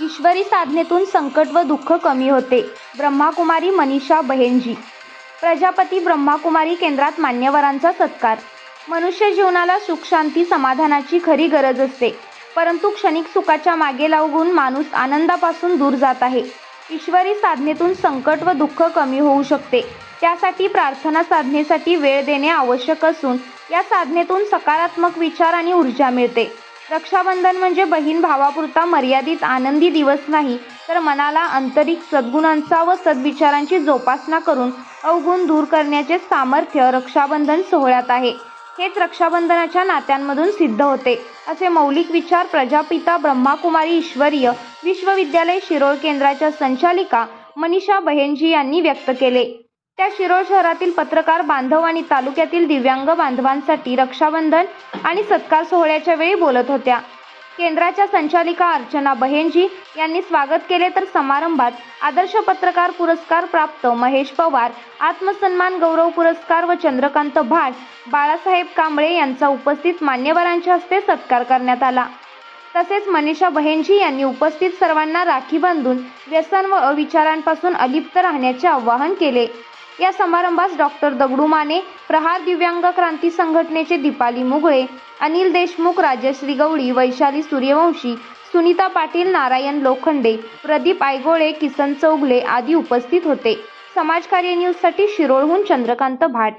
ईश्वरी साधनेतून संकट व दुःख कमी होते. ब्रह्माकुमारी मनीषा बहेनजी. प्रजापती ब्रह्माकुमारी केंद्रात मान्यवरांचा सत्कार. मनुष्य जीवनाला सुख शांती समाधानाची खरी गरज असते. परंतु क्षणिक सुखाच्या मागे लागून माणूस आनंदापासून दूर जात आहे. ईश्वरी साधनेतून संकट व दुःख कमी होऊ शकते. त्यासाठी प्रार्थना साधनेसाठी वेळ देणे आवश्यक असून या साधनेतून सकारात्मक विचार आणि ऊर्जा मिळते. रक्षाबंधन म्हणजे बहीण भावापुरता मर्यादित आनंदी दिवस नाही. तर मनाला आंतरिक सद्गुणांचा व सद्विचारांची जोपासना करून अवगुण दूर करण्याचे सामर्थ्य रक्षाबंधन सोहळ्यात आहे. हेच रक्षाबंधनाच्या नात्यांमधून सिद्ध होते. असे मौलिक विचार प्रजापिता ब्रह्माकुमारी ईश्वरीय विश्वविद्यालय शिरोळ केंद्राच्या संचालिका मनीषा बहेनजी यांनी व्यक्त केले. त्या शिरोळ शहरातील पत्रकार बांधव आणि तालुक्यातील दिव्यांग बांधवांसाठी रक्षाबंधन आणि सत्कार सोहळ्याच्या वेळी बोलत होत्या. केंद्राच्या संचालिका अर्चना बहेनजी यांनी स्वागत केले तर समारंभात आदर्श पत्रकार पुरस्कार प्राप्त महेश पवार आत्मसन्मान गौरव पुरस्कार व चंद्रकांत भाट बाळासाहेब कांबळे यांचा उपस्थित मान्यवरांच्या हस्ते सत्कार करण्यात आला. तसेच मनीषा बहेनजी यांनी उपस्थित सर्वांना राखी बांधून व्यसन व अविचारांपासून अलिप्त राहण्याचे आवाहन केले. या समारंभास डॉक्टर दगडू माने प्रहार दिव्यांग क्रांती संघटनेचे दीपाली मुगळे अनिल देशमुख राजश्री गवळी वैशाली सूर्यवंशी सुनीता पाटील नारायण लोखंडे प्रदीप आयगोळे किसन चौगले आदी उपस्थित होते. समाजकार्य न्यूजसाठी शिरोळहून चंद्रकांत भाट.